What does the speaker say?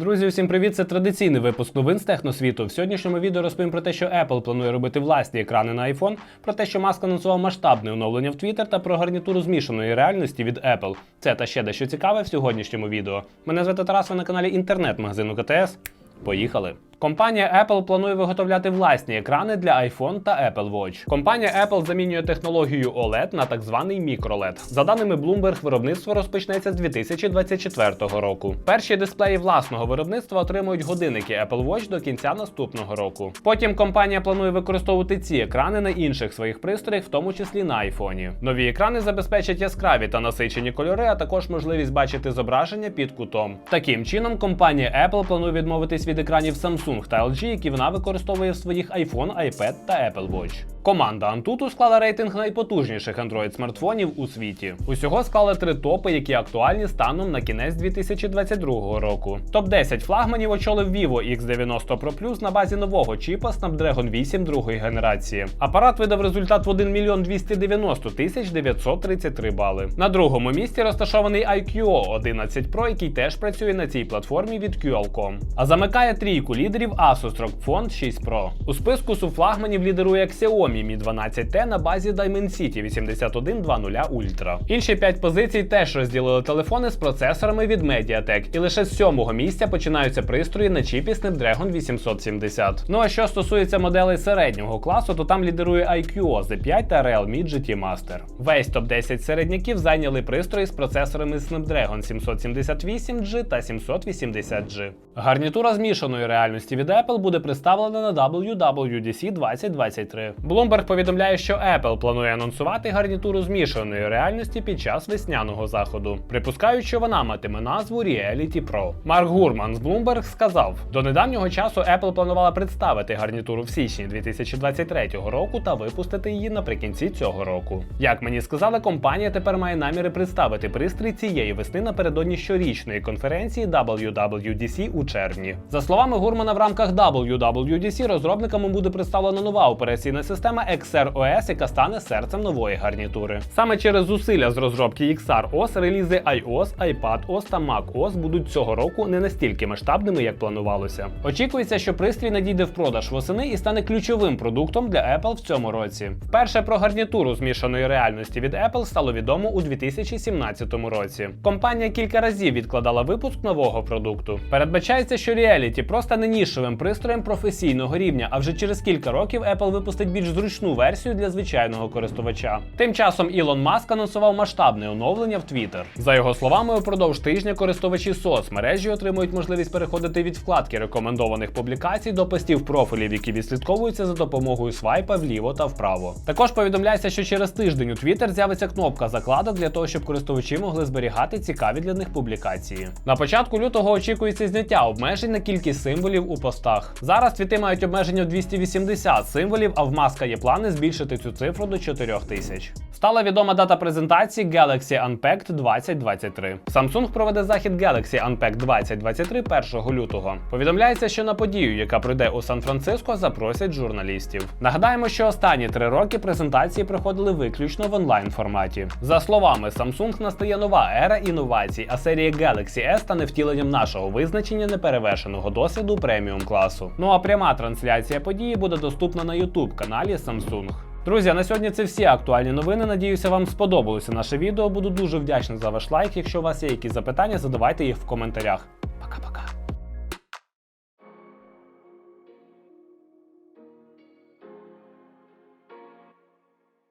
Друзі, усім привіт! Це традиційний випуск новин з техносвіту. В сьогоднішньому відео розповім про те, що Apple планує робити власні екрани на iPhone, про те, що Маск анонсував масштабне оновлення в Twitter та про гарнітуру змішаної реальності від Apple. Це та ще дещо цікаве в сьогоднішньому відео. Мене звати Тарас, ви на каналі інтернет-магазину КТС. Поїхали! Компанія Apple планує виготовляти власні екрани для iPhone та Apple Watch. Компанія Apple замінює технологію OLED на так званий мікролед. За даними Bloomberg, виробництво розпочнеться з 2024 року. Перші дисплеї власного виробництва отримують годинники Apple Watch до кінця наступного року. Потім компанія планує використовувати ці екрани на інших своїх пристроях, в тому числі на iPhone. Нові екрани забезпечать яскраві та насичені кольори, а також можливість бачити зображення під кутом. Таким чином, компанія Apple планує відмовитись від екранів Samsung та LG, які вона використовує в своїх iPhone, iPad та Apple Watch. Команда Antutu склала рейтинг найпотужніших Android смартфонів у світі. Усього склали три топи, які актуальні станом на кінець 2022 року. Топ 10 флагманів очолив Vivo X90 Pro Plus на базі нового чіпа Snapdragon 8 другої генерації. Апарат видав результат в 1 мільйон 290 тисяч 933 бали. На другому місці розташований IQO 11 Pro, який теж працює на цій платформі від Qualcomm. А замикає трійку лідерів Asus ROG Phone 6 Pro. У списку суфлагманів лідерує Xiaomi Mi 12T на базі Dimensity 8120 Ultra. Інші 5 позицій теж розділили телефони з процесорами від Mediatek, і лише з сьомого місця починаються пристрої на чіпі Snapdragon 870. Ну а що стосується моделей середнього класу, то там лідерує IQO Z5 та Realme GT Master. Весь топ 10 середняків зайняли пристрої з процесорами Snapdragon 778G та 780G. Гарнітура змішаної реальності від Apple буде представлена на WWDC 2023. Bloomberg повідомляє, що Apple планує анонсувати гарнітуру змішаної реальності під час весняного заходу. Припускають, що вона матиме назву Reality Pro. Марк Гурман з Bloomberg сказав: до недавнього часу Apple планувала представити гарнітуру в січні 2023 року та випустити її наприкінці цього року. Як мені сказали, компанія тепер має наміри представити пристрій цієї весни напередодні щорічної конференції WWDC у червні. За словами Гурмана, в рамках WWDC розробниками буде представлена нова операційна система XR-OS, яка стане серцем нової гарнітури. Саме через зусилля з розробки XR-OS релізи iOS, iPadOS та macOS будуть цього року не настільки масштабними, як планувалося. Очікується, що пристрій надійде в продаж восени і стане ключовим продуктом для Apple в цьому році. Вперше про гарнітуру змішаної реальності від Apple стало відомо у 2017 році. Компанія кілька разів відкладала випуск нового продукту. Передбачається, що Reality просто не нішевим пристроєм професійного рівня, а вже через кілька років Apple випустить більш зручну версію для звичайного користувача. Тим часом Ілон Маск анонсував масштабне оновлення в Twitter. За його словами, упродовж тижня користувачі соцмережі отримують можливість переходити від вкладки рекомендованих публікацій до постів профілів, які відслідковуються за допомогою свайпа вліво та вправо. Також повідомляється, що через тиждень у Twitter з'явиться кнопка закладок для того, щоб користувачі могли зберігати цікаві для них публікації. На початку лютого очікується зняття обмежень на кількість символів у постах. Зараз твіти мають обмеження в 280 символів, а в маска є плани збільшити цю цифру до 4000. Стала відома дата презентації Galaxy Unpacked 2023. Samsung проведе захід Galaxy Unpacked 2023 1 лютого. Повідомляється, що на подію, яка пройде у Сан-Франциско, запросять журналістів. Нагадаємо, що останні три роки презентації проходили виключно в онлайн форматі. За словами Samsung, настає нова ера інновацій, а серія Galaxy S стане втіленням нашого визначення неперевершеного досвіду преміум класу. Ну а пряма трансляція події буде доступна на YouTube каналі Samsung. Друзі, а на сьогодні це всі актуальні новини. Надіюся, вам сподобалося наше відео. Буду дуже вдячний за ваш лайк. Якщо у вас є якісь запитання, задавайте їх в коментарях. Пока-пока.